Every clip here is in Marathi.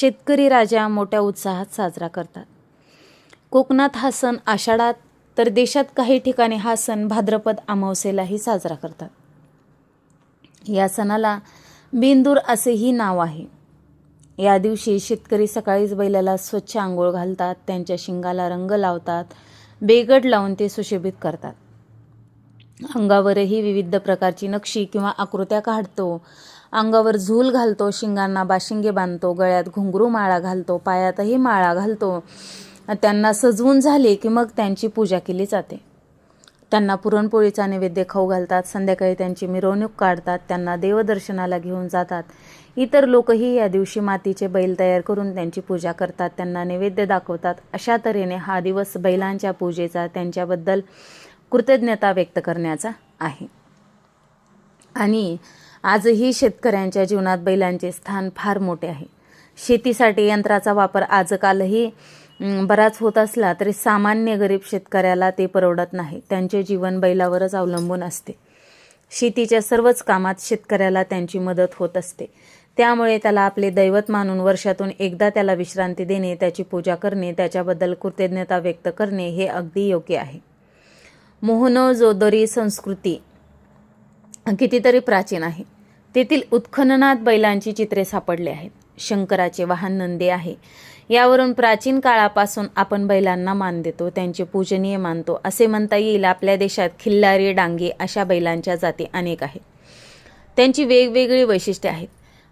शेतकरी राजा मोठ्या उत्साहात साजरा करतात. कोकणात हा सण आषाढात तर देशात काही ठिकाणी हा सण भाद्रपद अमावस्येलाही साजरा करतात. या सणाला बिंदूर असेही नाव आहे. या दिवशी शेतकरी सकाळीच बैलाला स्वच्छ आंघोळ घालतात त्यांच्या शिंगाला रंग लावतात बेगड लावून ते सुशोभित करतात. अंगावरही विविध प्रकारची नक्षी किंवा आकृत्या काढतो अंगावर झूल घालतो शिंगांना बाशिंगे बांधतो गळ्यात घुंगरू माळा घालतो पायातही माळा घालतो. त्यांना सजवून झाले की मग त्यांची पूजा केली जाते. त्यांना पुरणपोळीचा नैवेद्य खाऊ घालतात संध्याकाळी त्यांची मिरवणूक काढतात त्यांना देवदर्शनाला घेऊन जातात. इतर लोकही या दिवशी मातीचे बैल तयार करून त्यांची पूजा करतात त्यांना नैवेद्य दाखवतात. अशा तऱ्हेने हा दिवस बैलांच्या पूजेचा त्यांच्याबद्दल कृतज्ञता व्यक्त करण्याचा आहे. आणि आजही शेतकऱ्यांच्या जीवनात बैलांचे स्थान फार मोठे आहे. शेतीसाठी यंत्राचा वापर आजकालही बराच होत असला तरी सामान्य गरीब शेतकऱ्याला ते परवडत नाही. त्यांचे जीवन बैलावरच अवलंबून असते. शेतीच्या सर्वच कामात शेतकऱ्याला त्यांची मदत होत असते. त्यामुळे त्याला आपले दैवत मानून वर्षातून एकदा त्याला विश्रांती देणे त्याची पूजा करणे त्याच्याबद्दल कृतज्ञता व्यक्त करणे हे अगदी योग्य आहे. मोहनोजोदरी संस्कृती कितीतरी प्राचीन आहे. तेथील उत्खननात बैलांची चित्रे सापडली आहेत. शंकराचे वाहन नंदी आहे. यावरून प्राचीन काळापासून आपण बैलांना मान देतो त्यांचे पूजनीय मानतो असे म्हणता येईल आपल्या देशात खिल्लारी डांगे अशा बैलांच्या जाती अनेक आहेत. त्यांची वेगवेगळी वैशिष्ट्ये आहेत.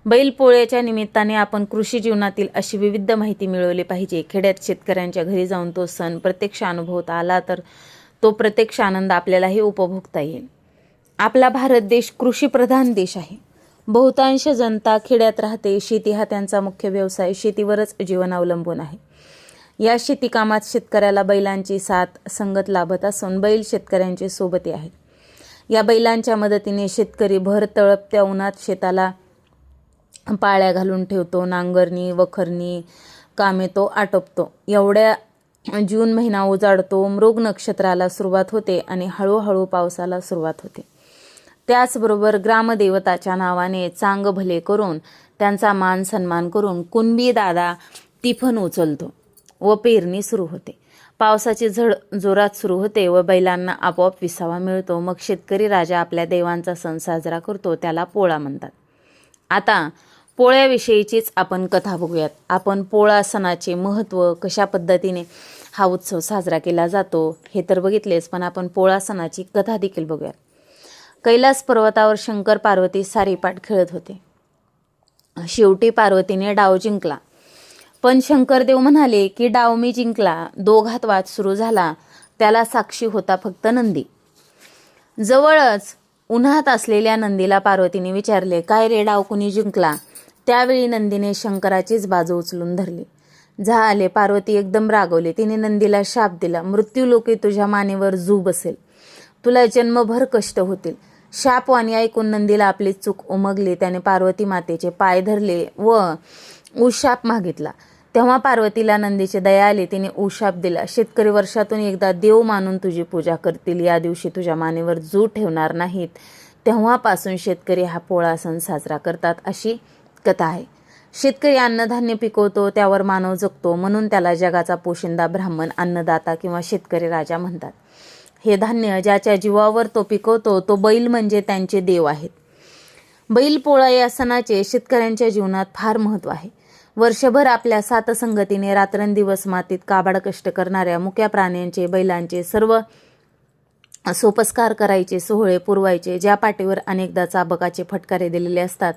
बैल पोळ्याच्या निमित्ताने आपण कृषी जीवनातील अशी विविध माहिती मिळवली पाहिजे. खेड्यात शेतकऱ्यांच्या घरी जाऊन तो सण प्रत्यक्ष अनुभवता आला तर तो प्रत्यक्ष आनंद आपल्यालाही उपभोगता येईल. आपला भारत देश कृषीप्रधान देश आहे. बहुतांश जनता खेड्यात राहते शेती हा त्यांचा मुख्य व्यवसाय शेतीवरच जीवन अवलंबून आहे. या शेतीकामात शेतकऱ्याला बैलांची साथ संगत लाभत असून बैल शेतकऱ्यांचे सोबती आहेत. या बैलांच्या मदतीने शेतकरी भर तळपत्या उन्हात शेताला पाळ्या घालून ठेवतो नांगरणी वखरणी कामे तो आटोपतो. एवढ्या जून महिना उजाडतो मृग नक्षत्राला सुरुवात होते आणि हळूहळू पावसाला सुरुवात होते. त्याचबरोबर ग्रामदेवताच्या नावाने चांग भले करून त्यांचा मान सन्मान करून कुणबी दादा तिफन उचलतो व पेरणी सुरू होते. पावसाची झड जोरात सुरू होते व बैलांना आपोआप विसावा मिळतो. मग शेतकरी राजा आपल्या देवांचा सण साजरा करतो त्याला पोळा म्हणतात. आता पोळ्याविषयीचीच आपण कथा बघूयात. आपण पोळा सणाचे महत्त्व कशा पद्धतीने हा उत्सव साजरा केला जातो हे तर बघितलेच पण आपण पोळा सणाची कथा देखील बघूयात. कैलास पर्वतावर शंकर पार्वती सारीपाट खेळत होते. शेवटी पार्वतीने डाव जिंकला. पण शंकरदेव म्हणाले की डाव मी जिंकला दोघात वाद सुरू झाला त्याला साक्षी होता फक्त नंदी. जवळच उन्हात असलेल्या नंदीला पार्वतीने विचारले काय रे डाव कुणी जिंकला? त्यावेळी नंदीने शंकराचीच बाजू उचलून धरली. झाले पार्वती एकदम रागवली. तिने नंदीला शाप दिला मृत्यूलोके तुझ्या मानेवर जू बसेल. तुला जन्मभर कष्ट होतील. शापवाणी ऐकून नंदीला आपली चूक उमगली. त्याने पार्वती मातेचे पाय धरले व उशाप मागितला. तेव्हा पार्वतीला नंदीची दया आली. तिने उशाप दिला. शेतकरी वर्षातून एकदा देव मानून तुझी पूजा करतील. या दिवशी तुझ्या मानेवर जू ठेवणार नाहीत. तेव्हापासून शेतकरी हा पोळा सण साजरा करतात अशी कथा आहे. शेतकरी अन्नधान्य पिकवतो त्यावर मानव जगतो म्हणून त्याला जगाचा पोशिंदा ब्राह्मण अन्नदाता किंवा शेतकरी राजा म्हणतात. हे धान्य ज्याच्या जीवावर तो पिकवतो तो बैल म्हणजे त्यांचे देव आहेत. बैल पोळा या सणाचे शेतकऱ्यांच्या जीवनात फार महत्त्व आहे. वर्षभर आपल्या सातसंगतीने रात्रंदिवस मातीत काबाड कष्ट करणाऱ्या मुक्या प्राण्यांचे बैलांचे सर्व सोपस्कार करायचे सोहळे पुरवायचे ज्या पाठीवर अनेकदा चाबकाचे फटकारे दिलेले असतात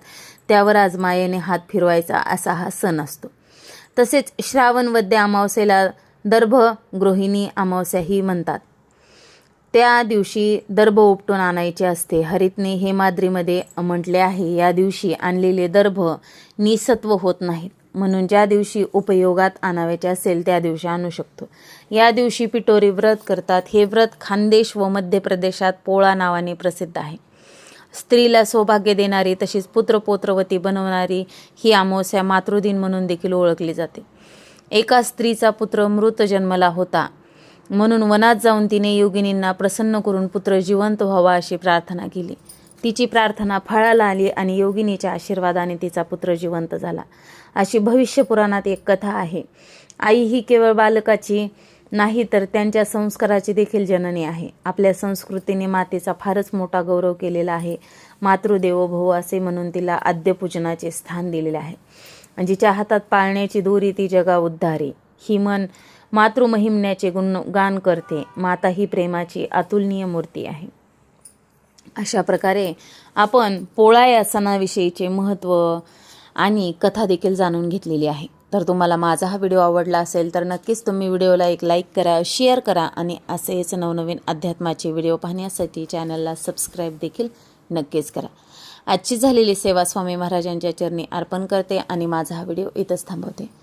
त्यावर आज मायेने हात फिरवायचा असा हा सण असतो. तसेच श्रावण वद्य अमावस्येला दर्भ गृहिणी अमावस्याही म्हणतात. त्या दिवशी दर्भ उपटून आणायचे असते. हरितने हेमाद्रीमध्ये म्हटले आहे या दिवशी आणलेले दर्भ निसत्व होत नाहीत. म्हणून ज्या दिवशी उपयोगात आणावायचे असेल त्या दिवशी आणू शकतो. या दिवशी पिटोरी व्रत करतात. हे व्रत खानदेश व मध्य प्रदेशात पोळा नावाने प्रसिद्ध आहे. स्त्रीला सौभाग्य देणारी तशीच पुत्रपोत्रवती बनवणारी ही अमावस्या मातृदिन म्हणून देखील ओळखली जाते. एका स्त्रीचा पुत्र मृत जन्मला होता. म्हणून वनात जाऊन तिने योगिनींना प्रसन्न करून पुत्र जिवंत व्हावा अशी प्रार्थना केली. तिची प्रार्थना फळाला आली आणि योगिनीच्या आशीर्वादाने तिचा पुत्र जिवंत झाला. अशी भविष्य पुराणात एक कथा आहे. आई ही केवळ बालकाची नाही तर त्यांच्या संस्काराची देखील जननी आहे. आपल्या संस्कृतीने मातेचा फारच मोठा गौरव केलेला आहे. मातृदेवो भव असे म्हणून तिला आद्यपूजनाचे स्थान दिलेले आहे. जिच्या हातात पाळण्याची दोरी ती जगा उद्धारी ही मन मातृमहिम्याचे गुणगान करते. माता ही प्रेमाची अतुलनीय मूर्ती आहे. अशा प्रकारे आपण पोळा या सणाविषयीचे महत्त्व आणि कथा देखील जाणून घेतलेली आहे. तर तुम्हाला माझा हा व्हिडिओ आवडला असेल तर नक्कीच तुम्ही व्हिडिओला एक लाईक करा शेअर करा आणि असेच नवनवीन अध्यात्माचे व्हिडिओ पाहण्यासाठी चॅनलला सबस्क्राईब देखील नक्कीच करा. आजची झालेली सेवा स्वामी महाराजांच्या चरणी अर्पण करते आणि माझा हा व्हिडिओ इथंच थांबवते.